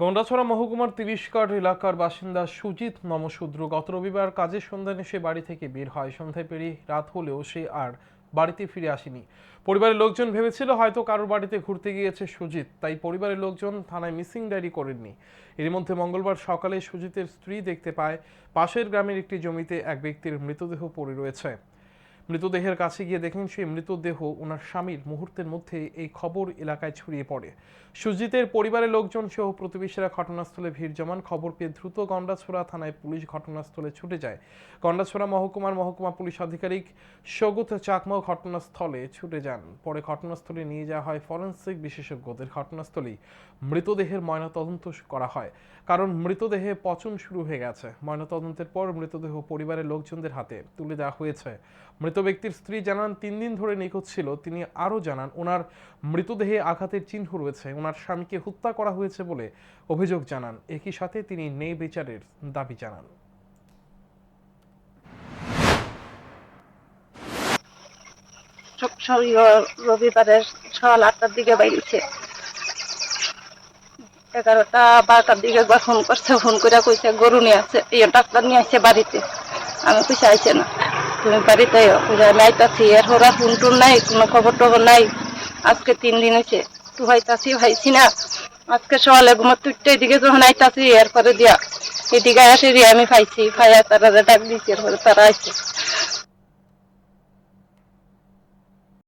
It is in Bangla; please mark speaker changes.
Speaker 1: গন্ডাছড়া মহকুমার তিরিশকাট এলাকার বাসিন্দা সুজিত নমশূদ্র গত রবিবার কাজের সন্ধানে সে বাড়ি থেকে বের হয়। সন্ধ্যায় পেরিয়ে রাত হলেও সে আর বাড়িতে ফিরে আসেনি। পরিবারের লোকজন ভেবেছিল হয়তো কারোর বাড়িতে ঘুরতে গিয়েছে সুজিত, তাই পরিবারের লোকজন থানায় মিসিং ডায়েরি করেননি। এর মধ্যে মঙ্গলবার সকালে সুজিতের স্ত্রী দেখতে পায়, পাশের গ্রামের একটি জমিতে এক ব্যক্তির মৃতদেহ পড়ে রয়েছে। মৃতদেহের কাছে গিয়ে দেখেন সেই মৃতদেহ ওনার স্বামীর মুহূর্তের মধ্যে এই খবর এলাকায় ছড়িয়ে পড়ে। সুজিতের পরিবারের লোকজন সহ প্রতিবেশীরা ঘটনাস্থলে ভিড় জমান। খবর পেয়ে দ্রুত গন্ডাছড়া থানায় পুলিশ ঘটনাস্থলে ছুটে যায়। গন্ডাছড়া মহকুমার মহকুমা পুলিশ আধিকারিক সৌগত চাকমাও ঘটনাস্থলে ছুটে যান। পরে ঘটনাস্থলে নিয়ে যাওয়া হয় ফরেন্সিক বিশেষজ্ঞদের ঘটনাস্থলেই। মৃতদেহের ময়নাতদন্ত করা হয়। কারণ মৃতদেহে পচন শুরু হয়ে গেছে। ময়নাতদন্তের পর মৃতদেহ পরিবারের লোকজনদের হাতে তুলে দেওয়া হয়েছে। মৃত ব্যক্তির স্ত্রী জানান, তিন দিন ধরে নিখোঁজ ছিল। তিনি আরও জানান, ওনার মৃতদেহে আঘাতের চিহ্ন রয়েছে। ওনার স্বামীকে হত্যা করা হয়েছে বলে অভিযোগ জানান। একই সাথে তিনি ন্যায় বিচারের দাবি জানান।
Speaker 2: রবিবারের সকাল আটটার দিকে বাইরেছে এগারোটা বারোটার দিকে ফোন করছে, ফোন করে কইছে, গরু নিয়ে আছে ডাক্তার নিয়ে আসছে বাড়িতে। আমি কইছে, আইছে না। তুমি ওরা ফোন টোন নাই, কোনো খবর টবর নাই। আজকে তিন দিন হয়েছে তু হইতাছি ভাইছি না। আজকে সকালে ঘুমার তুইটা এদিকে যখন আইতাছি, এরপরে দিয়া এদিকে আসে আমি পাইছি ফাইয়া তারা ডাক দিয়েছি, এরপরে তারা আইছে।